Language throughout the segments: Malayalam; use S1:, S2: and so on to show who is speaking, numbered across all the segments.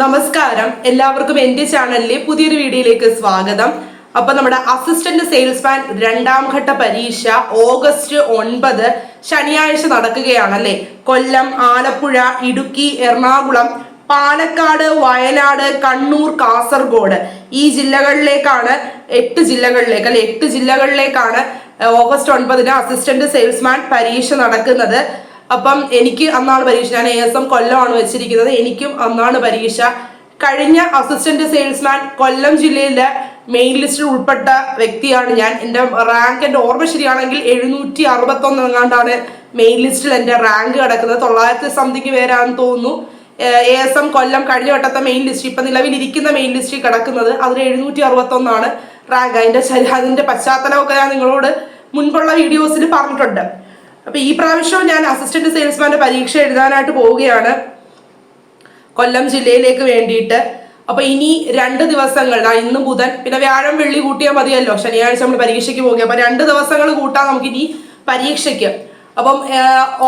S1: നമസ്കാരം. എല്ലാവർക്കും എന്റെ ചാനലിലെ പുതിയൊരു വീഡിയോയിലേക്ക് സ്വാഗതം. അപ്പൊ നമ്മുടെ അസിസ്റ്റന്റ് സെയിൽസ്മാൻ രണ്ടാം ഘട്ട പരീക്ഷ ഓഗസ്റ്റ് ഒൻപത് ശനിയാഴ്ച നടക്കുകയാണല്ലേ? കൊല്ലം ആലപ്പുഴ ഇടുക്കി എറണാകുളം പാലക്കാട് വയനാട് കണ്ണൂർ കാസർഗോഡ്. ഈ ജില്ലകളിലേക്കാണ് എട്ട് ജില്ലകളിലേക്ക് അല്ലെ എട്ട് ജില്ലകളിലേക്കാണ് ഓഗസ്റ്റ് ഒൻപതിന് അസിസ്റ്റന്റ് സെയിൽസ്മാൻ പരീക്ഷ നടക്കുന്നത്. അപ്പം എനിക്ക് അന്നാണ് പരീക്ഷ. ഞാൻ എ എസ് എം കൊല്ലമാണ് വെച്ചിരിക്കുന്നത്. എനിക്കും അന്നാണ് പരീക്ഷ. കഴിഞ്ഞ അസിസ്റ്റന്റ് സെയിൽസ്മാൻ കൊല്ലം ജില്ലയിലെ മെയിൻ ലിസ്റ്റിൽ ഉൾപ്പെട്ട വ്യക്തിയാണ് ഞാൻ. എന്റെ റാങ്ക് എന്റെ ഓർമ്മ ശരിയാണെങ്കിൽ എഴുന്നൂറ്റി അറുപത്തൊന്ന് എങ്ങാണ്ടാണ് മെയിൻ ലിസ്റ്റിൽ എന്റെ റാങ്ക് കിടക്കുന്നത്. തൊള്ളായിരത്തി സംതിങ് പേരാണെന്ന് തോന്നുന്നു. എ എസ് എം കൊല്ലം കഴിഞ്ഞ വട്ടത്തെ മെയിൻ ലിസ്റ്റ് ഇപ്പം നിലവിലിരിക്കുന്ന മെയിൻ ലിസ്റ്റിൽ കിടക്കുന്നത് അതിൽ എഴുന്നൂറ്റി അറുപത്തൊന്നാണ് റാങ്ക് അതിന്റെ അതിന്റെ പശ്ചാത്തലമൊക്കെ ഞാൻ നിങ്ങളോട് മുൻപുള്ള വീഡിയോസിൽ പറഞ്ഞിട്ടുണ്ട്. അപ്പൊ ഈ പ്രാവശ്യം ഞാൻ അസിസ്റ്റന്റ് സെയിൽസ്മാന്റെ പരീക്ഷ എഴുതാനായിട്ട് പോവുകയാണ്. കൊല്ലം ജില്ലയിലേക്ക് വേണ്ടിയിട്ട്. അപ്പൊ ഇനി രണ്ട് ദിവസങ്ങൾ ഇന്ന് ബുധൻ പിന്നെ വ്യാഴം വെള്ളി കൂട്ടിയാൽ മതിയല്ലോ. ശനിയാഴ്ച നമ്മൾ പരീക്ഷയ്ക്ക് പോകുക അപ്പൊ രണ്ട് ദിവസങ്ങൾ കൂട്ടാം നമുക്ക് ഇനി പരീക്ഷയ്ക്ക്. അപ്പം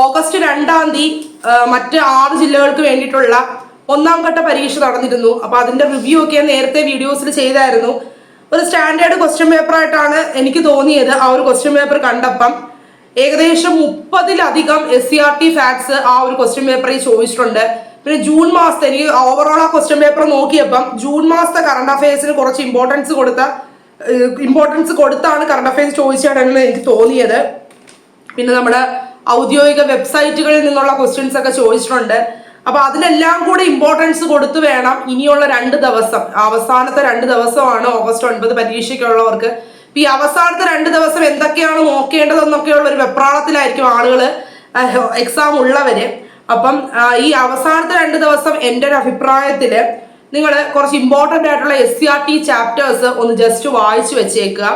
S1: ഓഗസ്റ്റ് രണ്ടാം തീയതി മറ്റ് ആറ് ജില്ലകൾക്ക് വേണ്ടിയിട്ടുള്ള ഒന്നാം ഘട്ട പരീക്ഷ നടന്നിരുന്നു. അപ്പൊ അതിന്റെ റിവ്യൂ ഒക്കെ നേരത്തെ വീഡിയോസിൽ ചെയ്തായിരുന്നു. ഒരു സ്റ്റാൻഡേർഡ് ക്വസ്റ്റ്യൻ പേപ്പർ ആയിട്ടാണ് എനിക്ക് തോന്നിയത് ആ ഒരു ക്വസ്റ്റ്യൻ പേപ്പർ കണ്ടപ്പം. ഏകദേശം മുപ്പതിലധികം S C R T facts ആ ഒരു ക്വസ്റ്റ്യൻ പേപ്പറിൽ ചോദിച്ചിട്ടുണ്ട്. പിന്നെ ജൂൺ മാസത്തെ എനിക്ക് ഓവറോൾ ആ ക്വസ്റ്റ്യൻ പേപ്പർ നോക്കിയപ്പം ജൂൺ മാസത്തെ കറണ്ട് അഫയേഴ്സിന് കുറച്ച് ഇമ്പോർട്ടൻസ് കൊടുത്ത ഇമ്പോർട്ടൻസ് കൊടുത്താണ് കറണ്ട് അഫയേഴ്സ് ചോദിച്ചതാണെന്ന് എനിക്ക് തോന്നിയത്. പിന്നെ നമ്മുടെ ഔദ്യോഗിക വെബ്സൈറ്റുകളിൽ നിന്നുള്ള ക്വസ്റ്റ്യൻസ് ഒക്കെ ചോദിച്ചിട്ടുണ്ട്. അപ്പൊ അതിനെല്ലാം കൂടെ ഇമ്പോർട്ടൻസ് കൊടുത്തു വേണം ഇനിയുള്ള രണ്ട് ദിവസം. അവസാനത്തെ രണ്ട് ദിവസമാണ് ഓഗസ്റ്റ് ഒൻപത് പരീക്ഷയ്ക്കുള്ളവർക്ക് ഈ അവസാനത്തെ രണ്ട് ദിവസം എന്തൊക്കെയാണ് നോക്കേണ്ടതെന്നൊക്കെയുള്ള ഒരു വെപ്രാളത്തിലായിരിക്കും ആളുകൾ എക്സാം ഉള്ളവര്. അപ്പം ഈ അവസാനത്തെ രണ്ട് ദിവസം എന്റെ ഒരു അഭിപ്രായത്തിൽ നിങ്ങൾ കുറച്ച് ഇമ്പോർട്ടന്റ് ആയിട്ടുള്ള S C R T chapters ഒന്ന് ജസ്റ്റ് വായിച്ചു വെച്ചേക്കുക.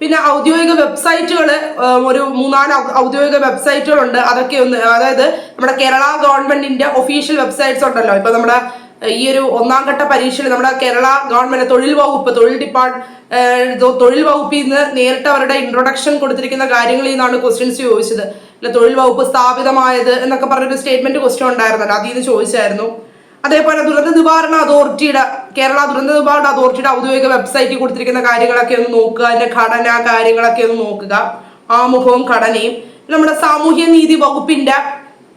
S1: പിന്നെ ഔദ്യോഗിക വെബ്സൈറ്റുകൾ ഒരു മൂന്നാൽ ഔദ്യോഗിക വെബ്സൈറ്റുകളുണ്ട് അതൊക്കെ ഒന്ന് അതായത് നമ്മുടെ കേരള ഗവൺമെന്റിന്റെ ഒഫീഷ്യൽ വെബ്സൈറ്റ്സ് ഉണ്ടല്ലോ. ഇപ്പൊ നമ്മുടെ ഈ ഒരു ഒന്നാം ഘട്ട പരീക്ഷയിൽ നമ്മുടെ കേരള ഗവൺമെന്റ് തൊഴിൽ വകുപ്പ് തൊഴിൽ ഡിപ്പാർട്ട് തൊഴിൽ വകുപ്പിൽ നിന്ന് നേരിട്ട് അവരുടെ ഇൻട്രൊഡക്ഷൻ കൊടുത്തിരിക്കുന്ന കാര്യങ്ങളിൽ നിന്നാണ് ക്വസ്റ്റ്യൻസ് ചോദിച്ചത്. അല്ല തൊഴിൽ വകുപ്പ് സ്ഥാപിതമായത് എന്നൊക്കെ പറഞ്ഞൊരു സ്റ്റേറ്റ്മെന്റ് ക്വസ്റ്റ്യൻ ഉണ്ടായിരുന്നല്ലോ. അതിൽ നിന്ന് ചോദിച്ചായിരുന്നു. അതേപോലെ ദുരന്ത നിവാരണ അതോറിറ്റിയുടെ കേരള ദുരന്ത നിവാരണ അതോറിറ്റിയുടെ ഔദ്യോഗിക വെബ്സൈറ്റിൽ കൊടുത്തിരിക്കുന്ന കാര്യങ്ങളൊക്കെ ഒന്ന് നോക്കുക. അതിന്റെ ഘടന കാര്യങ്ങളൊക്കെ ഒന്ന് നോക്കുക. ആമുഖവും ഘടനയും. നമ്മുടെ സാമൂഹ്യ നീതി വകുപ്പിന്റെ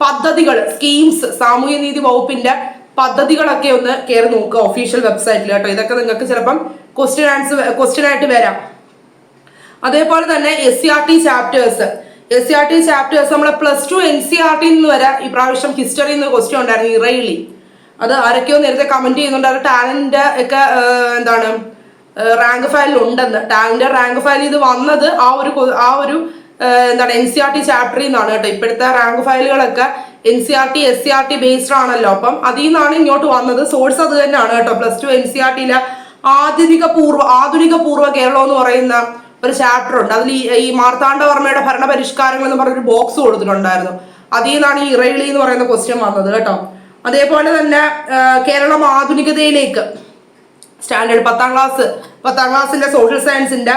S1: പദ്ധതികൾ സ്കീംസ് സാമൂഹ്യ നീതി വകുപ്പിന്റെ പദ്ധതികളൊക്കെ ഒന്ന് കയറി നോക്കുക ഒഫീഷ്യൽ വെബ്സൈറ്റിൽ കേട്ടോ. ഇതൊക്കെ നിങ്ങൾക്ക് ചിലപ്പം ക്വസ്റ്റ്യൻ ആൻസർ ക്വസ്റ്റ്യൻ ആയിട്ട് വരാം. അതേപോലെ തന്നെ S C R T chapters S C R T chapters നമ്മളെ plus two N C R T നിന്ന് വരെ പ്രാവശ്യം ഹിസ്റ്ററി എന്ന് ക്വസ്റ്റ്യൻ ഉണ്ടായിരുന്നു ഇറയിലി അത് ആരൊക്കെയോ നേരത്തെ കമന്റ് ചെയ്യുന്നുണ്ട്. അത് ടാലന്റ് ഒക്കെ എന്താണ് റാങ്ക് ഫയലിൽ ഉണ്ടെന്ന്. ടാലന്റ് റാങ്ക് ഫയൽ ഇത് വന്നത് ആ ഒരു ആ ഒരു എന്താണ് എൻ സി ആർ ടി ചാപ്റ്ററിൽ നിന്നാണ് കേട്ടോ. ഇപ്പോഴത്തെ rank ഫയലുകളൊക്കെ N C R T S C R T based ആണല്ലോ. അപ്പം അതിൽ നിന്നാണ് ഇങ്ങോട്ട് വന്നത്. സോഴ്സ് അത് തന്നെയാണ് കേട്ടോ. Plus two N C R ടിയിലെ ആധുനിക പൂർവ ആധുനിക പൂർവ കേരളം എന്ന് പറയുന്ന ഒരു ചാപ്റ്റർ ഉണ്ട്. അതിൽ ഈ മാർത്താണ്ഡവർമ്മയുടെ ഭരണ പരിഷ്കാരങ്ങൾ എന്ന് പറഞ്ഞൊരു ബോക്സ് കൊടുത്തിട്ടുണ്ടായിരുന്നു. അതിൽ നിന്നാണ് ഈ ഇറയിളി എന്ന് പറയുന്ന ക്വസ്റ്റ്യൻ വന്നത് കേട്ടോ. അതേപോലെ തന്നെ കേരളം ആധുനികതയിലേക്ക്. സ്റ്റാൻഡേർഡ് പത്താം ക്ലാസ് പത്താം ക്ലാസ്സിന്റെ സോഷ്യൽ സയൻസിന്റെ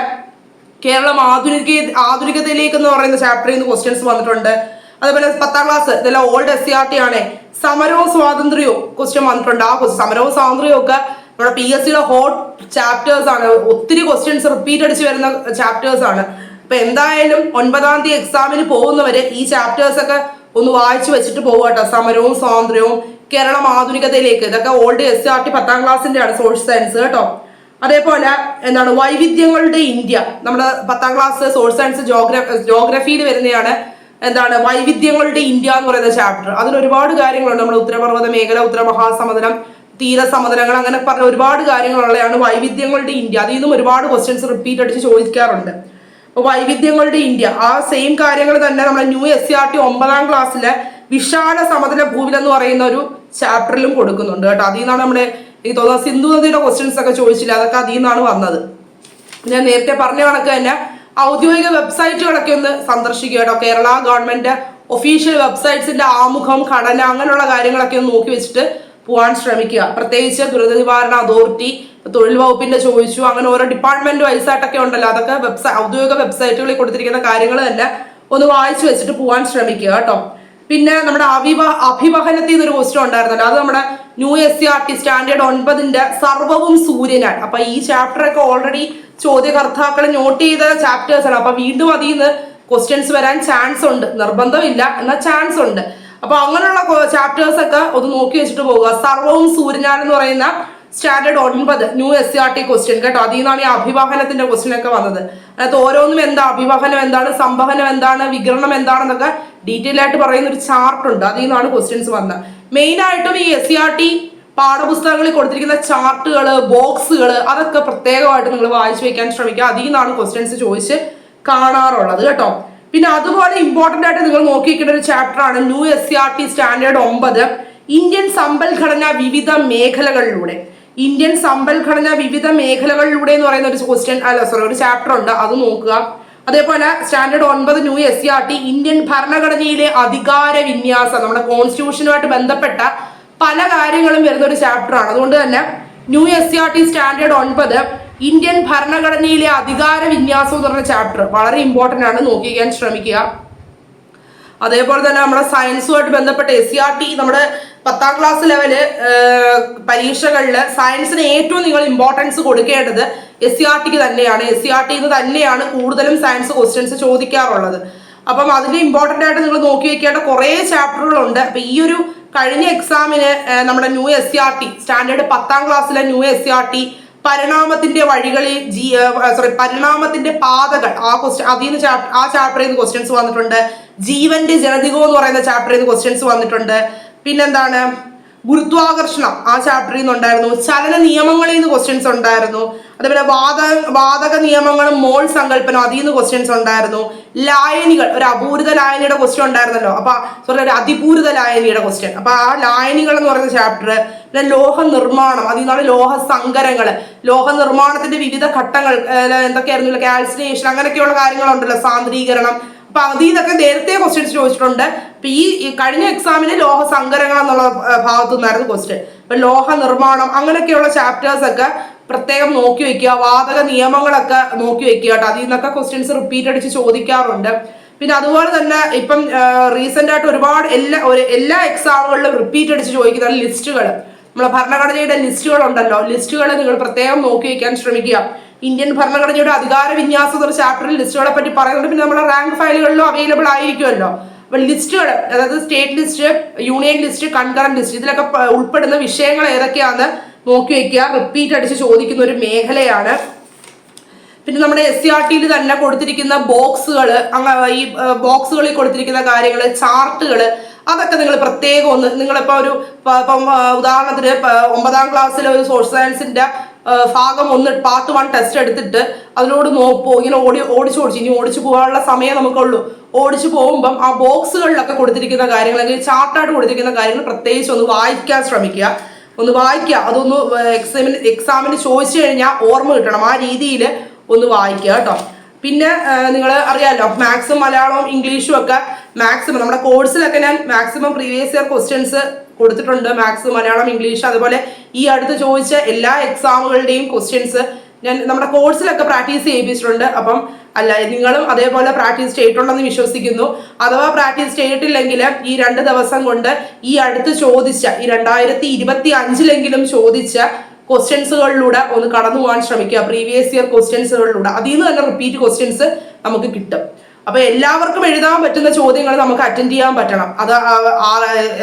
S1: കേരളം ആധുനിക ആധുനികതയിലേക്ക് എന്ന് പറയുന്ന ചാപ്റ്ററിൽ നിന്ന് ക്വസ്റ്റ്യൻസ് വന്നിട്ടുണ്ട്. അതുപോലെ പത്താം ക്ലാസ് ഇതെല്ലാം old S C R T ആണ്. സമരവും സ്വാതന്ത്ര്യവും ക്വസ്റ്റ്യൻ വന്നിട്ടുണ്ട്. ആ. സമരവും സ്വാതന്ത്ര്യവും ഒക്കെ നമ്മുടെ പി എസ് സിയുടെ ഹോട്ട് ചാപ്റ്റേഴ്സ് ആണ്. ഒത്തിരി ക്വസ്റ്റ്യൻസ് റിപ്പീറ്റ് അടിച്ച് വരുന്ന ചാപ്റ്റേഴ്സ് ആണ്. അപ്പൊ എന്തായാലും ഒൻപതാം തീയതി എക്സാമിന് പോകുന്നവര് ഈ ചാപ്റ്റേഴ്സ് ഒക്കെ ഒന്ന് വായിച്ചു വെച്ചിട്ട് പോകുക കേട്ടോ. സമരവും സ്വാതന്ത്ര്യവും കേരളം ആധുനികതയിലേക്ക്. ഇതൊക്കെ ഓൾഡ് എസ് ആർ ടി പത്താം ക്ലാസ്സിന്റെ ആണ് സോഷ്യൽ സയൻസ് കേട്ടോ. അതേപോലെ എന്താണ് വൈവിധ്യങ്ങളുടെ ഇന്ത്യ. നമ്മുടെ പത്താം ക്ലാസ് സോഷ്യൽ സയൻസ് ജോഗ്രഫി ജോഗ്രഫിയിൽ വരുന്നതാണ് എന്താണ് വൈവിധ്യങ്ങളുടെ ഇന്ത്യ എന്ന് പറയുന്ന ചാപ്റ്റർ അതിൽ ഒരുപാട് കാര്യങ്ങളുണ്ട്. നമ്മൾ ഉത്തരപർവത മേഖല ഉത്തരമഹാസമുദ്രം തീരസമുദ്രങ്ങൾ അങ്ങനെ പറഞ്ഞ ഒരുപാട് കാര്യങ്ങളുള്ളതാണ് വൈവിധ്യങ്ങളുടെ ഇന്ത്യ. അതിൽ നിന്നും ഒരുപാട് ക്വസ്റ്റ്യൻസ് റിപ്പീറ്റ് അടിച്ച് ചോദിക്കാറുണ്ട്. അപ്പൊ വൈവിധ്യങ്ങളുടെ ഇന്ത്യ. ആ സെയിം കാര്യങ്ങൾ തന്നെ നമ്മുടെ new S C R T ഒമ്പതാം ക്ലാസ്സിലെ വിശാല സമതല ഭൂവിൽ എന്ന് പറയുന്ന ഒരു ചാപ്റ്ററിലും കൊടുക്കുന്നുണ്ട് കേട്ടോ. അതിൽ നിന്നാണ് നമ്മുടെ ഈ തോന്നുന്നത് സിന്ധു നദിയുടെ ക്വസ്റ്റ്യൻസ് ഒക്കെ ചോദിച്ചില്ല? അതൊക്കെ അതിൽ നിന്നാണ് വന്നത്. ഞാൻ നേരത്തെ പറഞ്ഞ കണക്ക് തന്നെ ഔദ്യോഗിക വെബ്സൈറ്റുകളൊക്കെ ഒന്ന് സന്ദർശിക്കുക കേട്ടോ. കേരള ഗവൺമെന്റ് ഒഫീഷ്യൽ വെബ്സൈറ്റ്സിന്റെ ആമുഖം ഘടന അങ്ങനെയുള്ള കാര്യങ്ങളൊക്കെ ഒന്ന് നോക്കി വെച്ചിട്ട് പോകാൻ ശ്രമിക്കുക. പ്രത്യേകിച്ച് ദുരിത നിവാരണ അതോറിറ്റി തൊഴിൽ വകുപ്പിന്റെ ചോദിച്ചു അങ്ങനെ ഓരോ ഡിപ്പാർട്ട്മെന്റ് വൈസായിട്ടൊക്കെ ഉണ്ടല്ലോ. അതൊക്കെ വെബ്സൈറ്റ് ഔദ്യോഗിക വെബ്സൈറ്റുകളിൽ കൊടുത്തിരിക്കുന്ന കാര്യങ്ങൾ തന്നെ ഒന്ന് വായിച്ചു വെച്ചിട്ട് പോകാൻ ശ്രമിക്കുക കേട്ടോ. പിന്നെ നമ്മുടെ അഭിവ അഭിവഹനത്തിൽ നിന്നൊരു ക്വസ്റ്റ്യൻ ഉണ്ടായിരുന്നല്ലോ. അത് നമ്മുടെ new S C R T standard ഒൻപതിന്റെ സർവവും സൂര്യനാണ്. അപ്പൊ ഈ ചാപ്റ്റർ ഒക്കെ ഓൾറെഡി ചോദ്യകർത്താക്കൾ നോട്ട് ചെയ്ത ചാപ്റ്റേഴ്സ് ആണ്. അപ്പൊ വീണ്ടും അതിൽ നിന്ന് ക്വസ്റ്റ്യൻസ് വരാൻ ചാൻസ് ഉണ്ട്. നിർബന്ധമില്ല എന്നാൽ ചാൻസ് ഉണ്ട്. അപ്പൊ അങ്ങനെയുള്ള ചാപ്റ്റേഴ്സ് ഒക്കെ ഒന്ന് നോക്കി വെച്ചിട്ട് പോവുക. സർവവും സൂര്യനാൽ എന്ന് പറയുന്ന സ്റ്റാൻഡേർഡ് ഒൻപത് new S C R T question കേട്ടോ. അതിൽ നിന്നാണ് ഈ അഭിവാഹനത്തിന്റെ ക്വസ്റ്റ്യൻ ഒക്കെ വന്നത്. അതായത് ഓരോന്നും എന്താ? അഭിവാഹനം എന്താണ്? സംവഹനം എന്താണ്? വികരണം എന്താണെന്നൊക്കെ ഡീറ്റെയിൽ ആയിട്ട് പറയുന്ന ഒരു ചാർട്ട് ഉണ്ട്. അതിൽ നിന്നാണ് ക്വസ്റ്റ്യൻസ് വന്നത്. മെയിൻ ആയിട്ടും ഈ എസ് സി ആർ ടി പാഠപുസ്തകങ്ങളിൽ കൊടുത്തിരിക്കുന്ന ചാർട്ടുകൾ ബോക്സുകൾ അതൊക്കെ പ്രത്യേകമായിട്ട് നിങ്ങൾ വായിച്ചു വെക്കാൻ ശ്രമിക്കുക. അതിൽ നിന്നാണ് ക്വസ്റ്റ്യൻസ് ചോദിച്ച് കാണാറുള്ളത് കേട്ടോ. പിന്നെ അതുപോലെ ഇമ്പോർട്ടന്റ് ആയിട്ട് നിങ്ങൾ നോക്കിയിരിക്കേണ്ട ഒരു ചാപ്റ്റർ ആണ് new S C R T standard ഒമ്പത്. ഇന്ത്യൻ സമ്പൽഘടന വിവിധ മേഖലകളിലൂടെ. ഇന്ത്യൻ സമ്പൽഘടന വിവിധ മേഖലകളിലൂടെ എന്ന് പറയുന്ന ഒരു ക്വസ്റ്റ്യൻ അല്ല സോറി ഒരു ചാപ്റ്റർ ഉണ്ട്. അത് നോക്കുക. അതേപോലെ സ്റ്റാൻഡേർഡ് ഒൻപത് new S C R T Indian ഭരണഘടനയിലെ അധികാര വിന്യാസം നമ്മുടെ കോൺസ്റ്റിറ്റ്യൂഷനുമായിട്ട് ബന്ധപ്പെട്ട പല കാര്യങ്ങളും വരുന്ന ഒരു ചാപ്റ്റർ ആണ്. അതുകൊണ്ട് തന്നെ new S C R T standard ഒൻപത് ഇന്ത്യൻ ഭരണഘടനയിലെ അധികാര വിന്യാസം എന്ന് പറഞ്ഞ ചാപ്റ്റർ വളരെ ഇമ്പോർട്ടന്റ് ആണ് നോക്കിക്കാൻ ശ്രമിക്കുക. അതേപോലെ തന്നെ നമ്മുടെ സയൻസുമായിട്ട് ബന്ധപ്പെട്ട എസ് സി ആർ ടി നമ്മുടെ പത്താം ക്ലാസ് ലെവൽ പരീക്ഷകളിൽ സയൻസിന് ഏറ്റവും നിങ്ങൾ ഇമ്പോർട്ടൻസ് കൊടുക്കേണ്ടത് എസ് സി ആർ ടിക്ക് തന്നെയാണ്. എസ് സി ആർ ടിന്ന് തന്നെയാണ് കൂടുതലും സയൻസ് ക്വസ്റ്റ്യൻസ് ചോദിക്കാറുള്ളത്. അപ്പം അതിന് ഇമ്പോർട്ടന്റ് ആയിട്ട് നിങ്ങൾ നോക്കി വെക്കേണ്ട കുറേ ചാപ്റ്ററുകളുണ്ട് അപ്പം ഈ ഒരു കഴിഞ്ഞ എക്സാമിന് നമ്മുടെ new S C R T standard പത്താം ക്ലാസ്സിലെ new S C R T പരിണാമത്തിന്റെ വഴികളിൽ ജി സോറി പരിണാമത്തിന്റെ പാതകൾ ആ ക്വസ്റ്റ്യൻ അതിൽ നിന്ന് ആ ചാപ്റ്ററിൽ നിന്ന് ക്വസ്റ്റ്യൻസ് വന്നിട്ടുണ്ട്. ജീവന്റെ ജനതികോ എന്ന് പറയുന്ന ചാപ്റ്ററിൽ നിന്ന് ക്വസ്റ്റ്യൻസ് വന്നിട്ടുണ്ട്. പിന്നെന്താണ്? ഗുരുത്വാകർഷണം. ആ ചാപ്റ്ററിൽ നിന്ന് ഉണ്ടായിരുന്നു ചലന നിയമങ്ങളിൽ നിന്ന് ക്വസ്റ്റ്യൻസ് ഉണ്ടായിരുന്നു. അതേപോലെ വാത വാതക നിയമങ്ങളും മോൾ സങ്കല്പനം അതിൽ നിന്ന് ക്വസ്റ്റ്യൻസ് ഉണ്ടായിരുന്നു. ലായനികൾ ഒരു അപൂരിത ലായനിയുടെ ക്വസ്റ്റ്യൻ ഉണ്ടായിരുന്നല്ലോ. അപ്പൊ സോറി ഒരു അതിപൂരിത ലായനിയുടെ ക്വസ്റ്റ്യൻ അപ്പൊ ആ ലായനികൾ എന്ന് പറയുന്ന ചാപ്റ്റർ പിന്നെ ലോഹ നിർമ്മാണം അതിൽ നിന്നാണ് ലോഹ സങ്കരങ്ങൾ ലോഹ നിർമ്മാണത്തിന്റെ വിവിധ ഘട്ടങ്ങൾ എന്തൊക്കെയായിരുന്നു? കാൽസിനേഷൻ അങ്ങനെയൊക്കെയുള്ള കാര്യങ്ങളുണ്ടല്ലോ. സാന്ദ്രീകരണം അപ്പൊ അതിൽ നിന്നൊക്കെ നേരത്തെ ക്വസ്റ്റ്യൻസ് ചോദിച്ചിട്ടുണ്ട്. അപ്പൊ ഈ കഴിഞ്ഞ എക്സാമിന് ലോഹ സങ്കരങ്ങൾ എന്നുള്ള ഭാഗത്തു നിന്നായിരുന്നു ക്വസ്റ്റ്യൻ അപ്പൊ ലോഹ നിർമ്മാണം അങ്ങനെയൊക്കെയുള്ള ചാപ്റ്റേഴ്സ് ഒക്കെ പ്രത്യേകം നോക്കി വെക്കുക. വാതക നിയമങ്ങളൊക്കെ നോക്കി വെക്കുക കേട്ടോ. അതിൽ നിന്നൊക്കെ ക്വസ്റ്റ്യൻസ് റിപ്പീറ്റ് അടിച്ച് ചോദിക്കാറുണ്ട്. പിന്നെ അതുപോലെ തന്നെ ഇപ്പം റീസെന്റ് ആയിട്ട് ഒരുപാട് എല്ലാ ഒരു എല്ലാ എക്സാമുകളിലും റിപ്പീറ്റ് അടിച്ച് ചോദിക്കുന്ന ലിസ്റ്റുകൾ നമ്മളെ ഭരണഘടനയുടെ ലിസ്റ്റുകൾ ഉണ്ടല്ലോ ലിസ്റ്റുകൾ നിങ്ങൾ പ്രത്യേകം നോക്കി വയ്ക്കാൻ ശ്രമിക്കുക. ഇന്ത്യൻ ഭരണഘടനയുടെ അധികാര വിന്യാസം ചാപ്റ്ററിൽ ലിസ്റ്റുകളെ പറ്റി പറയുന്നുണ്ട്. പിന്നെ നമ്മുടെ റാങ്ക് ഫയലുകളിലും അവൈലബിൾ ആയിരിക്കുമല്ലോ. അപ്പൊ ലിസ്റ്റുകൾ അതായത് state list union list concurrent list ഇതിലൊക്കെ ഉൾപ്പെടുന്ന വിഷയങ്ങൾ ഏതൊക്കെയാണെന്ന് നോക്കി വെക്കുക. റിപ്പീറ്റ് അടിച്ച് ചോദിക്കുന്ന ഒരു മേഖലയാണ്. പിന്നെ നമ്മുടെ എസ് സി ആർ ടിയിൽ തന്നെ കൊടുത്തിരിക്കുന്ന ബോക്സുകൾ ഈ ബോക്സുകളിൽ കൊടുത്തിരിക്കുന്ന കാര്യങ്ങൾ ചാർട്ടുകൾ അതൊക്കെ നിങ്ങൾ പ്രത്യേകം ഒന്ന് നിങ്ങളിപ്പോൾ ഒരു ഉദാഹരണത്തിന് ഒമ്പതാം ക്ലാസ്സിലെ ഒരു സോഷ്യൽ സയൻസിന്റെ ഭാഗം ഒന്ന് പാർട്ട് വൺ ടെസ്റ്റ് എടുത്തിട്ട് അതിനോട് നോപ്പോ ഇങ്ങനെ ഓടി ഓടിച്ചു ഓടിച്ചു ഇനി ഓടിച്ചു പോകാനുള്ള സമയം നമുക്കുള്ളൂ. ഓടിച്ചു പോകുമ്പം ആ ബോക്സുകളിലൊക്കെ കൊടുത്തിരിക്കുന്ന കാര്യങ്ങൾ അല്ലെങ്കിൽ ചാർട്ടായിട്ട് കൊടുത്തിരിക്കുന്ന കാര്യങ്ങൾ പ്രത്യേകിച്ച് ഒന്ന് വായിക്കാൻ ശ്രമിക്കുക. ഒന്ന് വായിക്കുക. അതൊന്ന് എക്സാമിന് എക്സാമിന് ചോദിച്ചു കഴിഞ്ഞാൽ ഓർമ്മ കിട്ടണം. ആ രീതിയിൽ ഒന്ന് വായിക്കുക കേട്ടോ. പിന്നെ നിങ്ങൾ അറിയാമല്ലോ മാത്സും മലയാളവും ഇംഗ്ലീഷും ഒക്കെ മാക്സിമം നമ്മുടെ കോഴ്സിലൊക്കെ ഞാൻ മാക്സിമം പ്രീവിയസ് ഇയർ ക്വസ്റ്റ്യൻസ് കൊടുത്തിട്ടുണ്ട്. മാത്സ് മലയാളം ഇംഗ്ലീഷ് അതുപോലെ ഈ അടുത്ത് ചോദിച്ച എല്ലാ എക്സാമുകളുടെയും ക്വസ്റ്റ്യൻസ് ഞാൻ നമ്മുടെ കോഴ്സിലൊക്കെ പ്രാക്ടീസ് ചെയ്യിപ്പിച്ചിട്ടുണ്ട്. അപ്പം അല്ല നിങ്ങളും അതേപോലെ പ്രാക്ടീസ് ചെയ്തിട്ടുണ്ടെന്ന് വിശ്വസിക്കുന്നു. അഥവാ പ്രാക്ടീസ് ചെയ്തിട്ടില്ലെങ്കിൽ ഈ രണ്ട് ദിവസം കൊണ്ട് ഈ അടുത്ത് ചോദിച്ച ഈ രണ്ടായിരത്തി ഇരുപത്തി അഞ്ചിലെങ്കിലും ചോദിച്ച ക്വസ്റ്റ്യൻസുകളിലൂടെ ഒന്ന് കടന്നു പോകാൻ ശ്രമിക്കുക. പ്രീവിയസ് ഇയർ ക്വസ്റ്റ്യൻസുകളിലൂടെ അതിൽ നിന്ന് തന്നെ റിപ്പീറ്റ് ക്വസ്റ്റ്യൻസ് നമുക്ക് കിട്ടും. അപ്പൊ എല്ലാവർക്കും എഴുതാൻ പറ്റുന്ന ചോദ്യങ്ങൾ നമുക്ക് അറ്റൻഡ് ചെയ്യാൻ പറ്റണം. അത്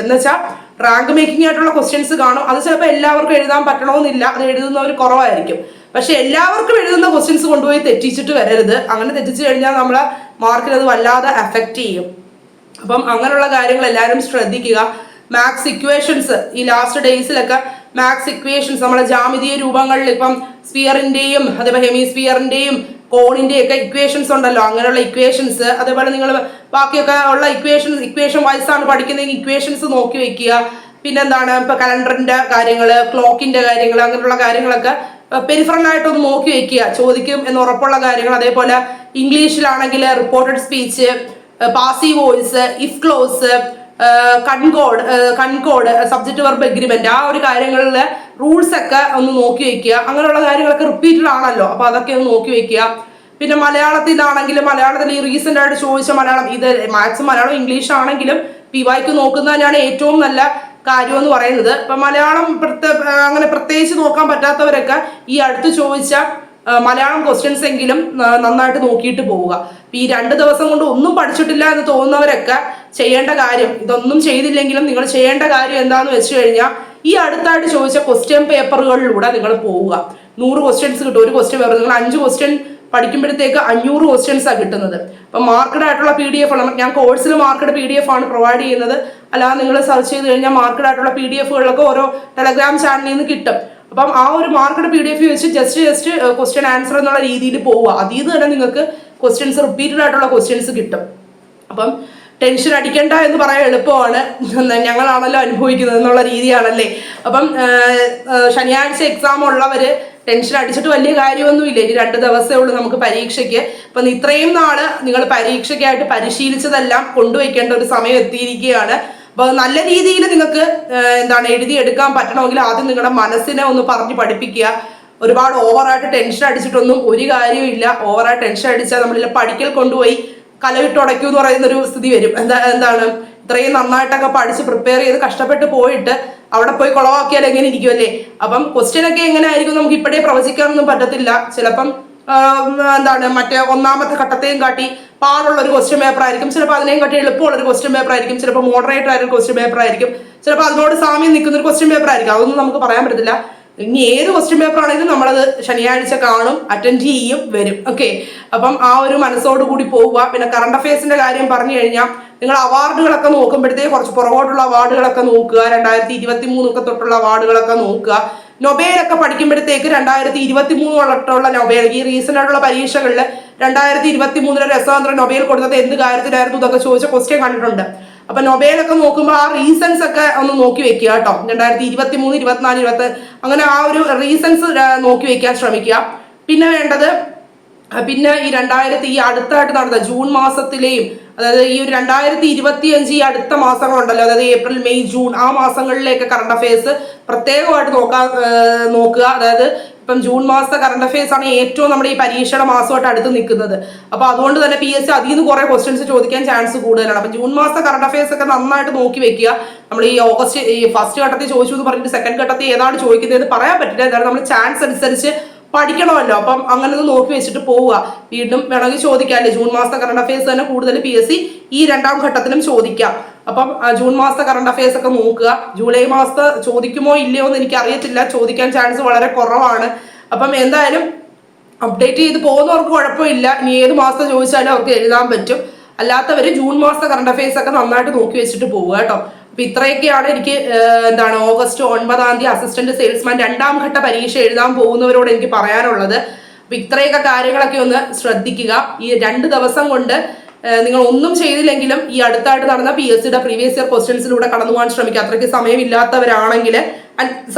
S1: എന്ന് വെച്ചാൽ റാങ്ക് മേക്കിംഗ് ആയിട്ടുള്ള ക്വസ്റ്റ്യൻസ് കാണും. അത് ചിലപ്പോൾ എല്ലാവർക്കും എഴുതാൻ പറ്റണമെന്നില്ല അത് എഴുതുന്നവർ കുറവായിരിക്കും. പക്ഷെ എല്ലാവർക്കും എഴുതുന്ന ക്വസ്റ്റ്യൻസ് കൊണ്ടുപോയി തെറ്റിച്ചിട്ട് വരരുത്. അങ്ങനെ തെറ്റിച്ചു കഴിഞ്ഞാൽ നമ്മളെ മാർക്കിൽ അത് വല്ലാതെ അഫക്റ്റ് ചെയ്യും. അപ്പം അങ്ങനെയുള്ള കാര്യങ്ങൾ എല്ലാവരും ശ്രദ്ധിക്കുക. മാത്സ് ഇക്വേഷൻസ് ഈ ലാസ്റ്റ് ഡേയ്സിലൊക്കെ മാത്സ് ഇക്വേഷൻസ് നമ്മളെ ജാമിതീയ രൂപങ്ങളിൽ ഇപ്പം സ്പിയറിന്റെയും അതേപോലെ ഹെമിസ്ഫിയറിന്റെയും കോണിന്റെയും ഒക്കെ ഇക്വേഷൻസ് ഉണ്ടല്ലോ. അങ്ങനെയുള്ള ഇക്വേഷൻസ് അതേപോലെ നിങ്ങൾ ബാക്കിയൊക്കെ ഉള്ള ഇക്വേഷൻ ഇക്വേഷൻ വൈസ് ആണ് പഠിക്കുന്നതെങ്കിൽ ഇക്വേഷൻസ് നോക്കി വെക്കുക. പിന്നെന്താണ്? ഇപ്പൊ കലണ്ടറിന്റെ കാര്യങ്ങൾ ക്ലോക്കിന്റെ കാര്യങ്ങൾ അങ്ങനെയുള്ള കാര്യങ്ങളൊക്കെ പെരിഫറലായിട്ടൊന്ന് നോക്കി വെക്കുക. ചോദിക്കും എന്ന് ഉറപ്പുള്ള കാര്യങ്ങൾ. അതേപോലെ ഇംഗ്ലീഷിലാണെങ്കിൽ reported speech passive voice if clause concord concord subject verb agreement ആ ഒരു കാര്യങ്ങളിലെ റൂൾസ് ഒക്കെ ഒന്ന് നോക്കി വെക്കുക. അങ്ങനെയുള്ള കാര്യങ്ങളൊക്കെ റിപ്പീറ്റഡ് ആണല്ലോ. അപ്പൊ അതൊക്കെ ഒന്ന് നോക്കി വെക്കുക. പിന്നെ മലയാളത്തിലാണെങ്കിലും മലയാളത്തിൽ ഈ റീസെന്റ് ആയിട്ട് ചോദിച്ച മലയാളം ഇത് മാത്സ് മലയാളം ഇംഗ്ലീഷ് ആണെങ്കിലും പി വൈക്ക് നോക്കുന്നത് തന്നെയാണ് ഏറ്റവും നല്ല കാര്യം എന്ന് പറയുന്നത്. ഇപ്പൊ മലയാളം അങ്ങനെ പ്രത്യേകിച്ച് നോക്കാൻ പറ്റാത്തവരൊക്കെ ഈ അടുത്ത് ചോദിച്ച മലയാളം ക്വസ്റ്റ്യൻസ് എങ്കിലും നന്നായിട്ട് നോക്കിയിട്ട് പോവുക. ഈ രണ്ട് ദിവസം കൊണ്ട് ഒന്നും പഠിച്ചിട്ടില്ല എന്ന് തോന്നുന്നവരൊക്കെ ചെയ്യേണ്ട കാര്യം ഇതൊന്നും ചെയ്തില്ലെങ്കിലും നിങ്ങൾ ചെയ്യേണ്ട കാര്യം എന്താണെന്ന് വെച്ച് കഴിഞ്ഞാൽ ഈ അടുത്തായിട്ട് ചോദിച്ച ക്വസ്റ്റ്യൻ പേപ്പറുകളിലൂടെ നിങ്ങൾ പോവുക. നൂറ് ക്വസ്റ്റ്യൻസ് കിട്ടും ഒരു ക്വസ്റ്റ്യൻ പേപ്പർ നിങ്ങൾ അഞ്ച് ക്വസ്റ്റ്യൻ പഠിക്കുമ്പോഴത്തേക്ക് അഞ്ഞൂറ് ക്വസ്റ്റ്യൻസ് ആണ് കിട്ടുന്നത്. അപ്പം മാർക്കഡ് ആയിട്ടുള്ള പി ഡി എഫ് ആണ്. ഞാൻ കോഴ്സിൽ മാർക്കഡ് പി ഡി എഫ് ആണ് പ്രൊവൈഡ് ചെയ്യുന്നത്. അല്ലാതെ നിങ്ങൾ സെർച്ച് ചെയ്ത് കഴിഞ്ഞാൽ മാർക്കഡ് ആയിട്ടുള്ള പി ഡി എഫുകളൊക്കെ ഓരോ ടെലഗ്രാം ചാനലിൽ നിന്ന് കിട്ടും. അപ്പം ആ ഒരു മാർക്കഡ് പി ഡി എഫ് വെച്ച് ജസ്റ്റ് ജസ്റ്റ് ക്വസ്റ്റ്യൻ ആൻസർ എന്നുള്ള രീതിയിൽ പോവുക. അതിൽ നിന്ന് തന്നെ നിങ്ങൾക്ക് ക്വസ്റ്റ്യൻസ് റിപ്പീറ്റഡ് ആയിട്ടുള്ള ക്വസ്റ്റ്യൻസ് കിട്ടും. അപ്പം ടെൻഷൻ അടിക്കണ്ട എന്ന് പറയാൻ എളുപ്പമാണ്. ഞങ്ങളാണല്ലോ അനുഭവിക്കുന്നത് എന്നുള്ള രീതിയാണല്ലേ. അപ്പം ശനിയാഴ്ച എക്സാം ഉള്ളവര് ടെൻഷൻ അടിച്ചിട്ട് വലിയ കാര്യമൊന്നുമില്ല. ഇനി രണ്ട് ദിവസമേ ഉള്ളൂ നമുക്ക് പരീക്ഷയ്ക്ക്. അപ്പം ഇത്രയും നാൾ നിങ്ങൾ പരീക്ഷയ്ക്കായിട്ട് പരിശീലിച്ചതെല്ലാം കൊണ്ടുവയ്ക്കേണ്ട ഒരു സമയം എത്തിയിരിക്കുകയാണ്. അപ്പോൾ നല്ല രീതിയിൽ നിങ്ങൾക്ക് എന്താണ് എഴുതിയെടുക്കാൻ പറ്റണമെങ്കിൽ ആദ്യം നിങ്ങളുടെ മനസ്സിനെ ഒന്ന് പറഞ്ഞ് പഠിപ്പിക്കുക. ഒരുപാട് ഓവറായിട്ട് ടെൻഷൻ അടിച്ചിട്ടൊന്നും ഒരു കാര്യമില്ല ഓവറായിട്ട് ടെൻഷൻ അടിച്ചാൽ നമ്മളിൽ പഠിക്കൽ കൊണ്ടുപോയി കലവിട്ടുടയ്ക്കൂ എന്ന് പറയുന്ന ഒരു സ്ഥിതി വരും. എന്താ എന്താണ്? ഇത്രയും നന്നായിട്ടൊക്കെ പഠിച്ച് പ്രിപ്പയർ ചെയ്ത് കഷ്ടപ്പെട്ട് പോയിട്ട് അവിടെ പോയി കുളവാക്കിയാൽ എങ്ങനെ ഇരിക്കുമല്ലേ അപ്പം ക്വസ്റ്റ്യൻ ഒക്കെ എങ്ങനെ ആയിരിക്കും നമുക്ക് ഇപ്പോഴേ പ്രവചിക്കാനൊന്നും പറ്റത്തില്ല. ചിലപ്പം എന്താണ് മറ്റേ ഒന്നാമത്തെ ഘട്ടത്തെയും കാട്ടി പാടുള്ള ഒരു ക്വസ്റ്റ്യൻ പേപ്പർ ആയിരിക്കും. ചിലപ്പോൾ അതിനെയും കാട്ടി എളുപ്പമുള്ള ഒരു ക്വസ്റ്റ്യൻ പേപ്പർ ആയിരിക്കും. ചിലപ്പോൾ മോഡറേറ്റ് ആയ ഒരു ക്വസ്റ്റ്യൻ പേപ്പർ ആയിരിക്കും. ചിലപ്പോൾ അതിനോട് സാമ്യം നിൽക്കുന്ന ഒരു ക്വസ്റ്റ്യൻ പേപ്പർ ആയിരിക്കും. അതൊന്നും നമുക്ക് പറയാൻ പറ്റത്തില്ല. ഇനി ഏത് ക്വസ്റ്റ്യൻ പേപ്പർ ആണെങ്കിലും നമ്മളത് ശനിയാഴ്ച കാണും അറ്റൻഡ് ചെയ്യും വരും. ഓക്കെ അപ്പം ആ ഒരു മനസ്സോട് കൂടി പോവുക. പിന്നെ കറണ്ട് അഫയേഴ്സിന്റെ കാര്യം പറഞ്ഞു കഴിഞ്ഞാൽ നിങ്ങൾ അവാർഡുകളൊക്കെ നോക്കുമ്പോഴത്തേക്ക് കുറച്ച് പുറകോട്ടുള്ള അവാർഡുകളൊക്കെ നോക്കുക. രണ്ടായിരത്തി ഇരുപത്തി മൂന്നൊക്കെ തൊട്ടുള്ള അവാർഡുകളൊക്കെ നോക്കുക. നൊബേലൊക്കെ പഠിക്കുമ്പോഴത്തേക്ക് രണ്ടായിരത്തി ഇരുപത്തി മൂന്നോട്ടുള്ള നൊബേൽ ഈ റീസെന്റ് ആയിട്ടുള്ള പരീക്ഷകളിൽ രണ്ടായിരത്തി ഇരുപത്തി മൂന്നിലെ രസതന്ത്ര നൊബേൽ കൊടുത്തത് എന്ത് കാര്യത്തിലായിരുന്നു ഇതൊക്കെ ചോദിച്ച ക്വസ്റ്റ്യൻ കണ്ടിട്ടുണ്ട്. അപ്പൊ നൊബേലൊക്കെ നോക്കുമ്പോൾ ആ റീസൺസ് ഒക്കെ ഒന്ന് നോക്കി വെക്കുക കേട്ടോ. രണ്ടായിരത്തി ഇരുപത്തി മൂന്ന് ഇരുപത്തിനാല് ഇരുപത്തി അങ്ങനെ ആ ഒരു റീസൺസ് നോക്കി വെക്കാൻ ശ്രമിക്കുക. പിന്നെ വേണ്ടത് പിന്നെ ഈ രണ്ടായിരത്തി ഈ അടുത്തായിട്ട് നടന്ന ജൂൺ മാസത്തിലെയും അതായത് ഈ ഒരു രണ്ടായിരത്തി ഇരുപത്തി അഞ്ച് ഈ അടുത്ത മാസങ്ങളുണ്ടല്ലോ അതായത് ഏപ്രിൽ മെയ് ജൂൺ ആ മാസങ്ങളിലേക്ക് കറണ്ട് അഫയേഴ്സ് പ്രത്യേകമായിട്ട് നോക്കാൻ നോക്കുക. അതായത് ഇപ്പം ജൂൺ മാസത്തെ കറണ്ട് അഫയേഴ്സ് ആണ് ഏറ്റവും നമ്മുടെ ഈ പരീക്ഷയുടെ മാസമായിട്ട് അടുത്ത് നിൽക്കുന്നത്. അപ്പൊ അതുകൊണ്ട് തന്നെ പി എസ് സി അതിൽ നിന്ന് കുറെ ക്വസ്റ്റ്യൻസ് ചോദിക്കാൻ ചാൻസ് കൂടുതലാണ്. അപ്പൊ ജൂൺ മാസത്തെ കറണ്ട് അഫയേഴ്സ് ഒക്കെ നന്നായിട്ട് നോക്കി വെക്കുക. നമ്മൾ ഈ ഓഗസ്റ്റ് ഈ ഫസ്റ്റ് ഘട്ടത്തിൽ ചോദിച്ചു എന്ന് പറഞ്ഞിട്ട് സെക്കൻഡ് ഘട്ടത്തിൽ ഏതാണ് ചോദിക്കുന്നത് പറയാൻ പറ്റില്ല. എന്തായാലും നമ്മൾ ചാൻസ് അനുസരിച്ച് പഠിക്കണമല്ലോ. അപ്പം അങ്ങനെ ഒന്ന് നോക്കി വെച്ചിട്ട് പോവുക. വീണ്ടും വേണമെങ്കിൽ ചോദിക്കാമല്ലേ? ജൂൺ മാസത്തെ കറണ്ട് അഫയേഴ്സ് തന്നെ കൂടുതൽ പി എസ് സി ഈ രണ്ടാം ഘട്ടത്തിലും ചോദിക്കാം. അപ്പം ജൂൺ മാസത്തെ കറണ്ട് അഫയേഴ്സ് ഒക്കെ നോക്കുക. ജൂലൈ മാസത്തെ ചോദിക്കുമോ ഇല്ലയോ എന്ന് എനിക്ക് അറിയത്തില്ല ചോദിക്കാൻ ചാൻസ് വളരെ കുറവാണ്. അപ്പം എന്തായാലും അപ്ഡേറ്റ് ചെയ്ത് പോകുന്നവർക്ക് കുഴപ്പമില്ല. ഇനി ഏത് മാസത്തെ ചോദിച്ചാലും അവർക്ക് എഴുതാൻ പറ്റും. അല്ലാത്തവർ ജൂൺ മാസത്തെ കറണ്ട് അഫയേഴ്സ് ഒക്കെ നന്നായിട്ട് നോക്കി വെച്ചിട്ട് പോവുക കേട്ടോ. അപ്പൊ ഇത്രയൊക്കെയാണ് എനിക്ക് എന്താണ് ഓഗസ്റ്റ് ഒൻപതാം തീയതി അസിസ്റ്റന്റ് സെയിൽസ്മാൻ രണ്ടാം ഘട്ട പരീക്ഷ എഴുതാൻ പോകുന്നവരോട് എനിക്ക് പറയാനുള്ളത്. അപ്പൊ ഇത്രയൊക്കെ കാര്യങ്ങളൊക്കെ ഒന്ന് ശ്രദ്ധിക്കുക. ഈ രണ്ട് ദിവസം കൊണ്ട് നിങ്ങൾ ഒന്നും ചെയ്തില്ലെങ്കിലും ഈ അടുത്തായിട്ട് നടന്ന പി എസ് സിയുടെ പ്രീവിയസ് ഇയർ ക്വസ്റ്റ്യൻസിലൂടെ കടന്നു പോകാൻ ശ്രമിക്കുക. അത്രയ്ക്ക് സമയമില്ലാത്തവരാണെങ്കിൽ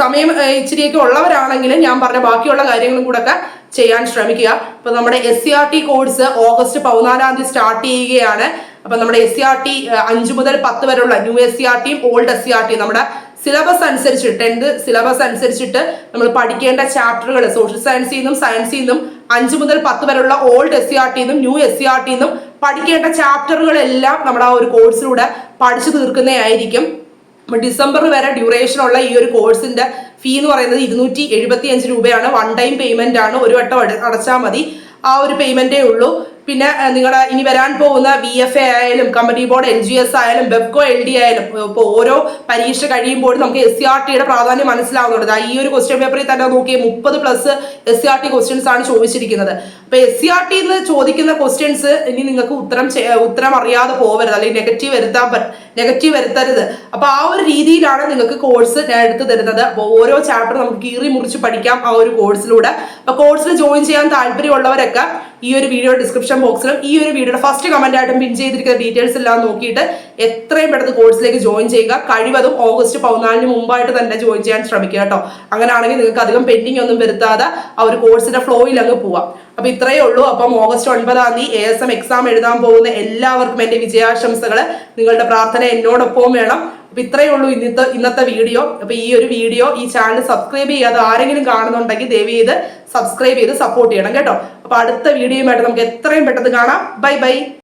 S1: സമയം ഇച്ചിരിയൊക്കെ ഉള്ളവരാണെങ്കിൽ ഞാൻ പറഞ്ഞ ബാക്കിയുള്ള കാര്യങ്ങളും കൂടെ ഒക്കെ ചെയ്യാൻ ശ്രമിക്കുക. ഇപ്പൊ നമ്മുടെ S C R T course August പതിനാലാം തീയതി സ്റ്റാർട്ട് ചെയ്യുകയാണ്. അപ്പൊ നമ്മുടെ എസ് സി ആർ ടി അഞ്ചു മുതൽ പത്ത് വരെയുള്ള ന്യൂ എസ് സി ആർ ടിയും ഓൾഡ് എസ് സി ആർ ടിയും നമ്മുടെ സിലബസ് അനുസരിച്ച് ടെൻത്ത് സിലബസ് അനുസരിച്ചിട്ട് നമ്മൾ പഠിക്കേണ്ട ചാപ്റ്ററുകൾ സോഷ്യൽ സയൻസിൽ നിന്നും സയൻസിൽ നിന്നും അഞ്ച് മുതൽ പത്ത് വരെയുള്ള old S C R ടിന്നും new S C R T നിന്നും പഠിക്കേണ്ട ചാപ്റ്ററുകളെല്ലാം നമ്മുടെ ആ ഒരു കോഴ്സിലൂടെ പഠിച്ചു തീർക്കുന്നതായിരിക്കും. ഡിസംബർ വരെ ഡ്യൂറേഷൻ ഉള്ള ഈ ഒരു കോഴ്സിന്റെ ഫീ എന്ന് പറയുന്നത് ഇരുന്നൂറ്റി എഴുപത്തി അഞ്ച് രൂപയാണ്. വൺ ടൈം പേയ്മെന്റ് ആണ്. ഒരു വട്ടം അടച്ചാൽ മതി. ആ ഒരു പേയ്മെന്റേ ഉള്ളൂ. പിന്നെ നിങ്ങളുടെ ഇനി വരാൻ പോകുന്ന വി എഫ് എ ആയാലും company board N G S ആയാലും ബെബ്കോ എൽ ഡി ആയാലും ഇപ്പോൾ ഓരോ പരീക്ഷ കഴിയുമ്പോൾ നമുക്ക് എസ് സി ആർ ടിയുടെ പ്രാധാന്യം മനസ്സിലാവുന്നുണ്ട്. ഈ ഒരു ക്വസ്റ്റ്യൻ പേപ്പറിൽ തന്നെ നോക്കിയ മുപ്പത് plus S C R T questions ആണ് ചോദിച്ചിരിക്കുന്നത്. അപ്പൊ എസ് സി ആർ ടി എന്ന് ചോദിക്കുന്ന ക്വസ്റ്റ്യൻസ് ഇനി നിങ്ങൾക്ക് ഉത്തരം ഉത്തരം അറിയാതെ പോകരുത് അല്ലെങ്കിൽ നെഗറ്റീവ് വരുത്താൻ നെഗറ്റീവ് വരുത്തരുത്. അപ്പൊ ആ ഒരു രീതിയിലാണ് നിങ്ങൾക്ക് കോഴ്സ് ഞാൻ എടുത്തു തരുന്നത്. അപ്പോൾ ഓരോ ചാപ്റ്റർ നമുക്ക് കീറി മുറിച്ച് പഠിക്കാം ആ ഒരു കോഴ്സിലൂടെ അപ്പൊ കോഴ്സിൽ ജോയിൻ ചെയ്യാൻ താല്പര്യമുള്ളവരൊക്കെ ഈ ഒരു വീഡിയോ ഡിസ്ക്രിപ്ഷൻ ബോക്സിലും ഈ ഒരു വീഡിയോയുടെ ഫസ്റ്റ് കമന്റ് ആയിട്ടും പിൻ ചെയ്തിരിക്കുന്ന ഡീറ്റെയിൽസ് എല്ലാം നോക്കിയിട്ട് എത്രയും പെട്ടെന്ന് കോഴ്സിലേക്ക് ജോയിൻ ചെയ്യുക. കഴിവതും ഓഗസ്റ്റ് പതിനാലിന് മുമ്പായിട്ട് തന്നെ ജോയിൻ ചെയ്യാൻ ശ്രമിക്കുക കേട്ടോ. അങ്ങനെയാണെങ്കിൽ നിങ്ങൾക്ക് അധികം പെൻഡിങ് ഒന്നും വരുത്താതെ ആ ഒരു കോഴ്സിന്റെ ഫ്ലോയിൽ അങ്ങ് പോവാം. അപ്പൊ ഇത്രയേ ഉള്ളൂ. അപ്പം ഓഗസ്റ്റ് ഒൻപതാം തീയതി എ എസ് എം എക്സാം എഴുതാൻ പോകുന്ന എല്ലാവർക്കും എന്റെ വിജയാശംസകൾ നിങ്ങളുടെ പ്രാർത്ഥന എന്നോടൊപ്പവും വേണം. അപ്പൊ ഇത്രയേ ഉള്ളൂ ഇന്നത്തെ ഇന്നത്തെ വീഡിയോ. അപ്പൊ ഈ ഒരു വീഡിയോ ഈ ചാനൽ സബ്സ്ക്രൈബ് ചെയ്യാതെ ആരെങ്കിലും കാണുന്നുണ്ടെങ്കിൽ ദയവ് ചെയ്ത് സബ്സ്ക്രൈബ് ചെയ്ത് സപ്പോർട്ട് ചെയ്യണം കേട്ടോ. അപ്പൊ അടുത്ത വീഡിയോയുമായിട്ട് നമുക്ക് എത്രയും പെട്ടെന്ന് കാണാം. Bye bye